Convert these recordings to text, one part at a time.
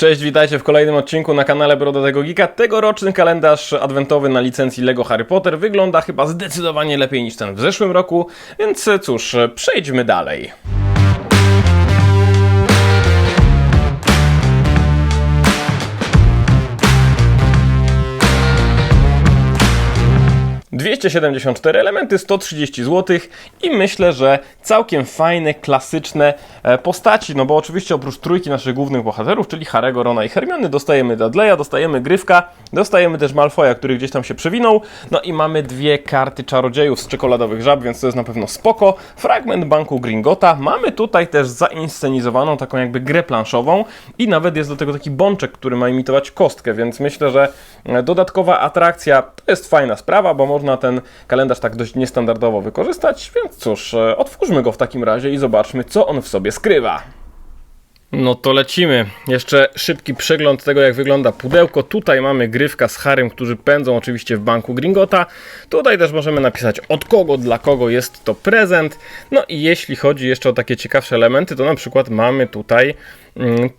Cześć, witajcie w kolejnym odcinku na kanale Brodatego Geeka. Tegoroczny kalendarz adwentowy na licencji LEGO Harry Potter wygląda chyba zdecydowanie lepiej niż ten w zeszłym roku, więc cóż, przejdźmy dalej. ...274 elementy, 130 zł i myślę, że całkiem fajne, klasyczne e, postaci, no bo oczywiście oprócz trójki naszych głównych bohaterów, czyli Harego, Rona i Hermiony, dostajemy Dudleya, dostajemy Gryfka, dostajemy też Malfoya, który gdzieś tam się przewinął, no i mamy dwie karty czarodziejów z czekoladowych żab, więc to jest na pewno spoko. Fragment banku Gringota, mamy tutaj też zainscenizowaną taką jakby grę planszową i nawet jest do tego taki bączek, który ma imitować kostkę, więc myślę, że e, dodatkowa atrakcja to jest fajna sprawa, bo można ten kalendarz tak dość niestandardowo wykorzystać, więc cóż, e, otwórzmy go w takim razie i zobaczmy, co on w sobie skrywa. No to lecimy. Jeszcze szybki przegląd tego, jak wygląda pudełko. Tutaj mamy grywka z Harym, którzy pędzą oczywiście w banku Gringota. Tutaj też możemy napisać od kogo, dla kogo jest to prezent. No i jeśli chodzi jeszcze o takie ciekawsze elementy, to na przykład mamy tutaj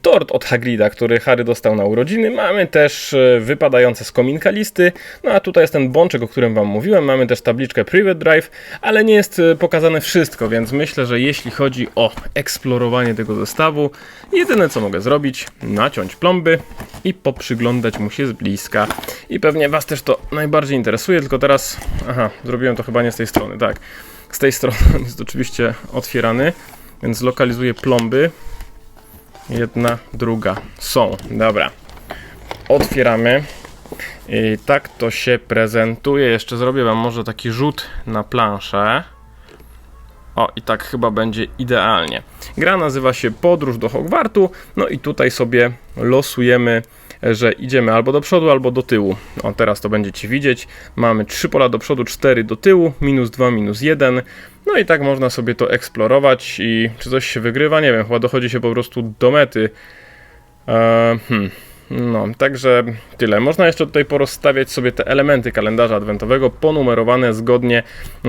tort od Hagrida, który Harry dostał na urodziny. Mamy też e, wypadające z kominka listy. No a tutaj jest ten bączek, o którym Wam mówiłem. Mamy też tabliczkę Private Drive, ale nie jest e, pokazane wszystko, więc myślę, że jeśli chodzi o eksplorowanie tego zestawu, jedyne co mogę zrobić, naciąć plomby i poprzyglądać mu się z bliska. I pewnie Was też to najbardziej interesuje, tylko teraz, aha, zrobiłem to chyba nie z tej strony, tak. Z tej strony on jest oczywiście otwierany, więc lokalizuję plomby. Jedna, druga. Są. Dobra. Otwieramy. I tak to się prezentuje. Jeszcze zrobię Wam może taki rzut na planszę. O, i tak chyba będzie idealnie. Gra nazywa się Podróż do Hogwartu. No i tutaj sobie losujemy, że idziemy albo do przodu, albo do tyłu. O, teraz to będziecie widzieć. Mamy 3 pola do przodu, 4 do tyłu, minus 2, minus 1. No i tak można sobie to eksplorować i czy coś się wygrywa, nie wiem, chyba dochodzi się po prostu do mety. Eee, hmm. No, także tyle. Można jeszcze tutaj porozstawiać sobie te elementy kalendarza adwentowego ponumerowane zgodnie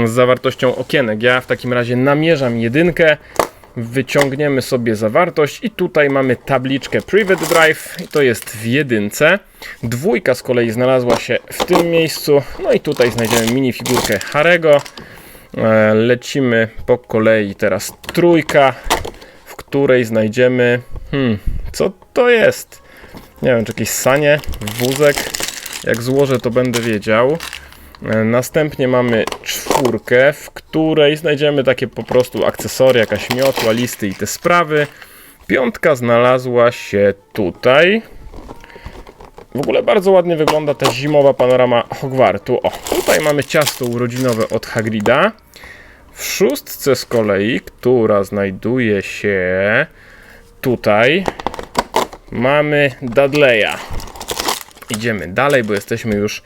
z zawartością okienek. Ja w takim razie namierzam jedynkę, wyciągniemy sobie zawartość i tutaj mamy tabliczkę Private Drive i to jest w jedynce. Dwójka z kolei znalazła się w tym miejscu, no i tutaj znajdziemy minifigurkę Harego. E, Lecimy po kolei teraz trójka, w której znajdziemy... Hmm, co to jest? Nie wiem, czy jakieś sanie, wózek. Jak złożę, to będę wiedział. E, Następnie mamy czwórkę, w której znajdziemy takie po prostu akcesoria, jakaś miotła, listy i te sprawy. Piątka znalazła się tutaj. W ogóle bardzo ładnie wygląda ta zimowa panorama Hogwartu. O, tutaj mamy ciasto urodzinowe od Hagrida. W szóstce z kolei, która znajduje się tutaj, mamy Dudleya. Idziemy dalej, bo jesteśmy już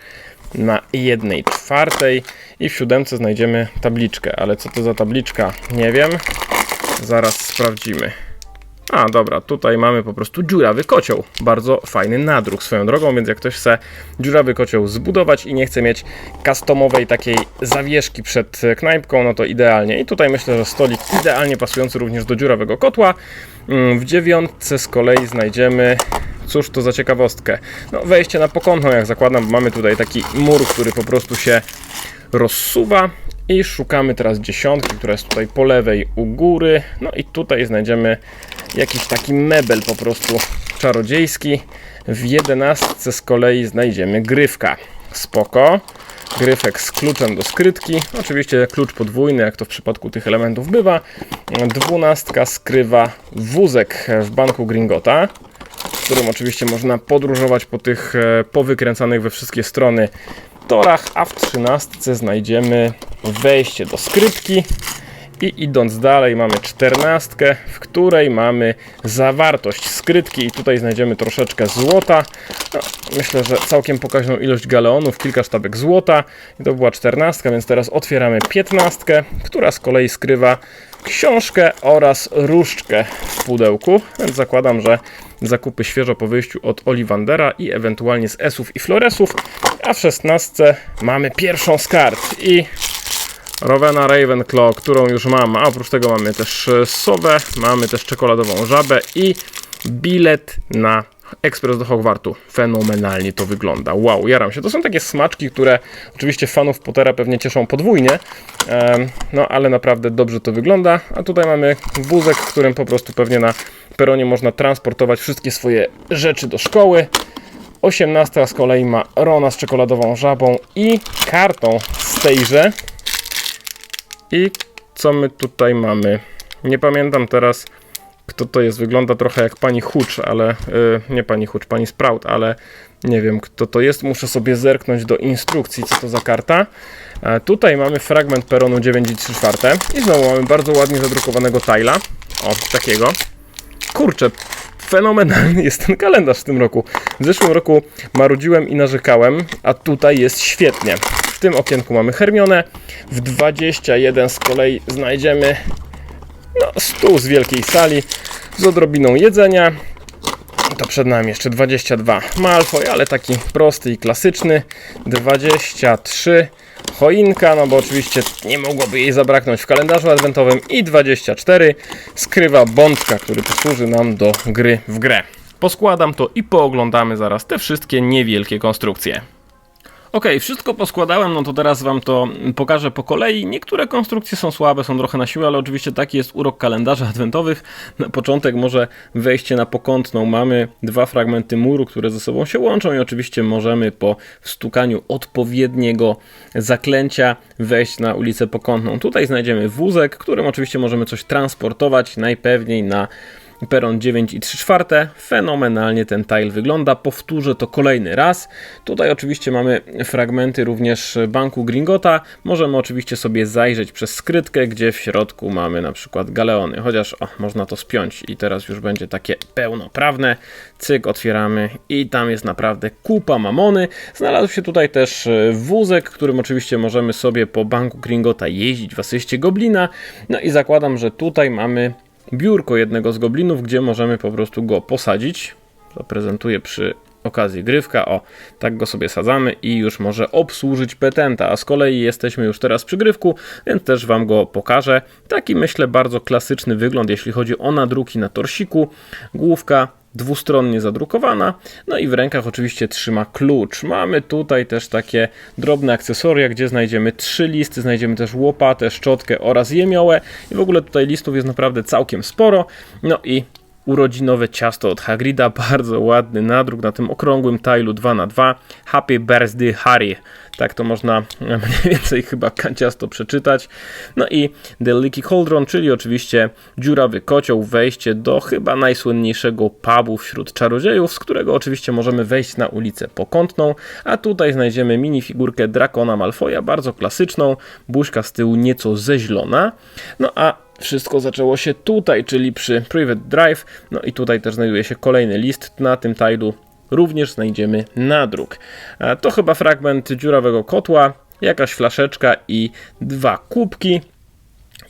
na jednej czwartej i w siódemce znajdziemy tabliczkę, ale co to za tabliczka? Nie wiem. Zaraz sprawdzimy. A, dobra, tutaj mamy po prostu dziurawy kocioł. Bardzo fajny nadruk swoją drogą, więc jak ktoś chce dziurawy kocioł zbudować i nie chce mieć customowej takiej zawieszki przed knajpką, no to idealnie. I tutaj myślę, że stolik idealnie pasujący również do dziurawego kotła. Mm, W dziewiątce z kolei znajdziemy Cóż to za ciekawostkę? No, wejście na pokątną, jak zakładam, mamy tutaj taki mur, który po prostu się rozsuwa. I szukamy teraz dziesiątki, która jest tutaj po lewej u góry. No i tutaj znajdziemy jakiś taki mebel po prostu czarodziejski. W jedenastce z kolei znajdziemy grywka. Spoko. Gryfek z kluczem do skrytki. Oczywiście klucz podwójny, jak to w przypadku tych elementów bywa. Dwunastka skrywa wózek w banku Gringota którym oczywiście można podróżować po tych e, powykręcanych we wszystkie strony torach, a w trzynastce znajdziemy wejście do skrytki i idąc dalej mamy czternastkę, w której mamy zawartość skrytki i tutaj znajdziemy troszeczkę złota. No, myślę, że całkiem pokaźną ilość galeonów, kilka sztabek złota. I to była czternastka, więc teraz otwieramy piętnastkę, która z kolei skrywa książkę oraz różdżkę w pudełku, więc zakładam, że zakupy świeżo po wyjściu od Ollivandera i ewentualnie z Esów i Floresów, a w szesnastce mamy pierwszą z kart i Rowena Ravenclaw, którą już mam, a oprócz tego mamy też e, sowę, mamy też czekoladową żabę i bilet na Ekspres do Hogwartu. Fenomenalnie to wygląda. Wow, jaram się. To są takie smaczki, które oczywiście fanów Pottera pewnie cieszą podwójnie. No, ale naprawdę dobrze to wygląda. A tutaj mamy wózek, którym po prostu pewnie na peronie można transportować wszystkie swoje rzeczy do szkoły. 18 z kolei ma Rona z czekoladową żabą i kartą z tejże. I co my tutaj mamy? Nie pamiętam teraz, kto to jest. Wygląda trochę jak pani Hucz, ale y, nie pani Hucz, pani Sprout, ale nie wiem kto to jest. Muszę sobie zerknąć do instrukcji, co to za karta. E, tutaj mamy fragment peronu 9 i 3 czwarte. I znowu mamy bardzo ładnie zadrukowanego Tyla. O, takiego. Kurczę, fenomenalny jest ten kalendarz w tym roku. W zeszłym roku marudziłem i narzekałem, a tutaj jest świetnie. W tym okienku mamy Hermionę, w 21 z kolei znajdziemy no, stół z wielkiej sali z odrobiną jedzenia. To przed nami jeszcze 22 Malfoy, ale taki prosty i klasyczny. 23 choinka, no bo oczywiście nie mogłoby jej zabraknąć w kalendarzu adwentowym. I 24 skrywa bączka, który posłuży nam do gry w grę. Poskładam to i pooglądamy zaraz te wszystkie niewielkie konstrukcje. Ok, wszystko poskładałem, no to teraz wam to pokażę po kolei. Niektóre konstrukcje są słabe, są trochę na siłę, ale oczywiście taki jest urok kalendarzy adwentowych. Na początek może wejście na pokątną. Mamy dwa fragmenty muru, które ze sobą się łączą i oczywiście możemy po wstukaniu odpowiedniego zaklęcia wejść na ulicę pokątną. Tutaj znajdziemy wózek, którym oczywiście możemy coś transportować, najpewniej na Peron 9 i 3 czwarte. Fenomenalnie ten tile wygląda. Powtórzę to kolejny raz. Tutaj oczywiście mamy fragmenty również banku Gringota. Możemy oczywiście sobie zajrzeć przez skrytkę, gdzie w środku mamy na przykład galeony. Chociaż o, można to spiąć i teraz już będzie takie pełnoprawne. Cyk, otwieramy i tam jest naprawdę kupa mamony. Znalazł się tutaj też e, wózek, którym oczywiście możemy sobie po banku Gringota jeździć w asyście Goblina. No i zakładam, że tutaj mamy biurko jednego z goblinów, gdzie możemy po prostu go posadzić. Zaprezentuję przy okazji grywka. O, tak go sobie sadzamy i już może obsłużyć petenta. A z kolei jesteśmy już teraz przy grywku, więc też Wam go pokażę. Taki myślę bardzo klasyczny wygląd, jeśli chodzi o nadruki na torsiku. Główka dwustronnie zadrukowana. No i w rękach oczywiście trzyma klucz. Mamy tutaj też takie drobne akcesoria, gdzie znajdziemy trzy listy, znajdziemy też łopatę, szczotkę oraz jemiołę. I w ogóle tutaj listów jest naprawdę całkiem sporo. No i urodzinowe ciasto od Hagrida, bardzo ładny nadruk na tym okrągłym tilu 2x2. Happy Birthday Harry. Tak to można mniej więcej chyba ciasto przeczytać. No i The Leaky Cauldron, czyli oczywiście dziurawy kocioł, wejście do chyba najsłynniejszego pubu wśród czarodziejów, z którego oczywiście możemy wejść na ulicę Pokątną, a tutaj znajdziemy minifigurkę Drakona Malfoja, bardzo klasyczną, buźka z tyłu nieco zeźlona. No a wszystko zaczęło się tutaj, czyli przy Private Drive. No i tutaj też znajduje się kolejny list. Na tym tilu również znajdziemy nadruk. To chyba fragment dziurawego kotła, jakaś flaszeczka i dwa kubki.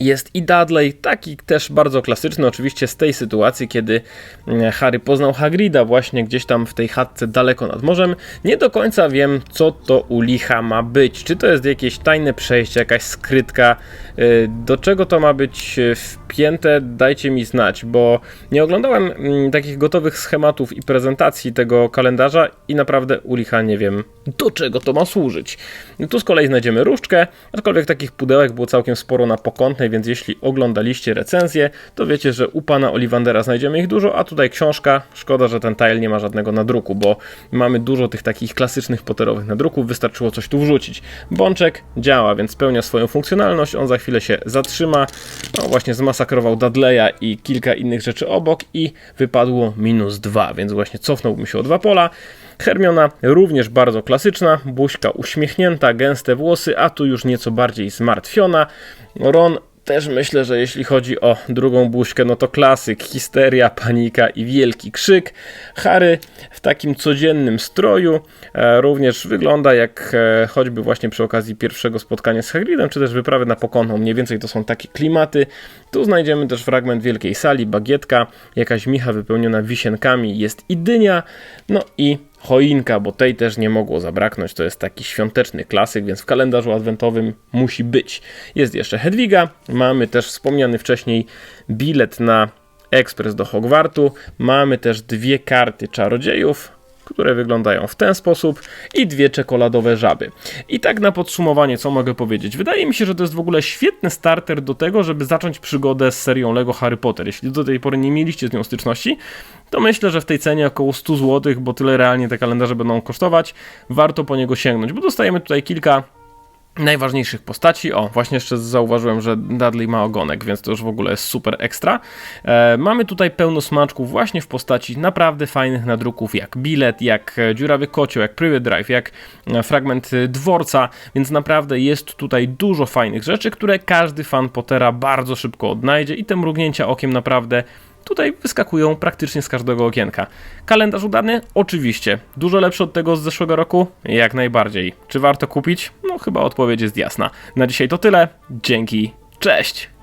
Jest i Dudley, taki też bardzo klasyczny, oczywiście z tej sytuacji, kiedy mm, Harry poznał Hagrida właśnie gdzieś tam w tej chatce daleko nad morzem. Nie do końca wiem, co to u licha ma być. Czy to jest jakieś tajne przejście, jakaś skrytka, y, do czego to ma być y, wpięte, dajcie mi znać, bo nie oglądałem mm, takich gotowych schematów i prezentacji tego kalendarza i naprawdę u licha nie wiem, do czego to ma służyć. Tu z kolei znajdziemy różdżkę, aczkolwiek takich pudełek było całkiem sporo na pokątnej, więc jeśli oglądaliście recenzję, to wiecie, że u pana Ollivandera znajdziemy ich dużo, a tutaj książka. Szkoda, że ten tile nie ma żadnego nadruku, bo mamy dużo tych takich klasycznych poterowych nadruków, wystarczyło coś tu wrzucić. Bączek działa, więc spełnia swoją funkcjonalność, on za chwilę się zatrzyma. No właśnie zmasakrował Dudleya i kilka innych rzeczy obok i wypadło minus dwa, więc właśnie cofnąłbym się o dwa pola. Hermiona również bardzo klasyczna, buźka uśmiechnięta, gęste włosy, a tu już nieco bardziej zmartwiona. Ron też myślę, że jeśli chodzi o drugą buźkę, no to klasyk, histeria, panika i wielki krzyk. Harry w takim codziennym stroju e, również wygląda jak e, choćby właśnie przy okazji pierwszego spotkania z Hagridem, czy też wyprawy na pokątną. Mniej więcej to są takie klimaty. Tu znajdziemy też fragment wielkiej sali, bagietka, jakaś micha wypełniona wisienkami, jest i dynia, no i choinka, bo tej też nie mogło zabraknąć. To jest taki świąteczny klasyk, więc w kalendarzu adwentowym musi być. Jest jeszcze Hedwiga, mamy też wspomniany wcześniej bilet na ekspres do Hogwartu. Mamy też dwie karty czarodziejów, które wyglądają w ten sposób i dwie czekoladowe żaby. I tak na podsumowanie, co mogę powiedzieć? Wydaje mi się, że to jest w ogóle świetny starter do tego, żeby zacząć przygodę z serią LEGO Harry Potter. Jeśli do tej pory nie mieliście z nią styczności, to myślę, że w tej cenie około 100 zł, bo tyle realnie te kalendarze będą kosztować, warto po niego sięgnąć, bo dostajemy tutaj kilka najważniejszych postaci. O, właśnie jeszcze zauważyłem, że Dudley ma ogonek, więc to już w ogóle jest super ekstra. E, mamy tutaj pełno smaczków właśnie w postaci naprawdę fajnych nadruków, jak bilet, jak dziurawy kocioł, jak private drive, jak e, fragment e, dworca, więc naprawdę jest tutaj dużo fajnych rzeczy, które każdy fan Pottera bardzo szybko odnajdzie i te mrugnięcia okiem naprawdę tutaj wyskakują praktycznie z każdego okienka. Kalendarz udany? Oczywiście. Dużo lepszy od tego z zeszłego roku? Jak najbardziej. Czy warto kupić? No chyba odpowiedź jest jasna. Na dzisiaj to tyle. Dzięki. Cześć!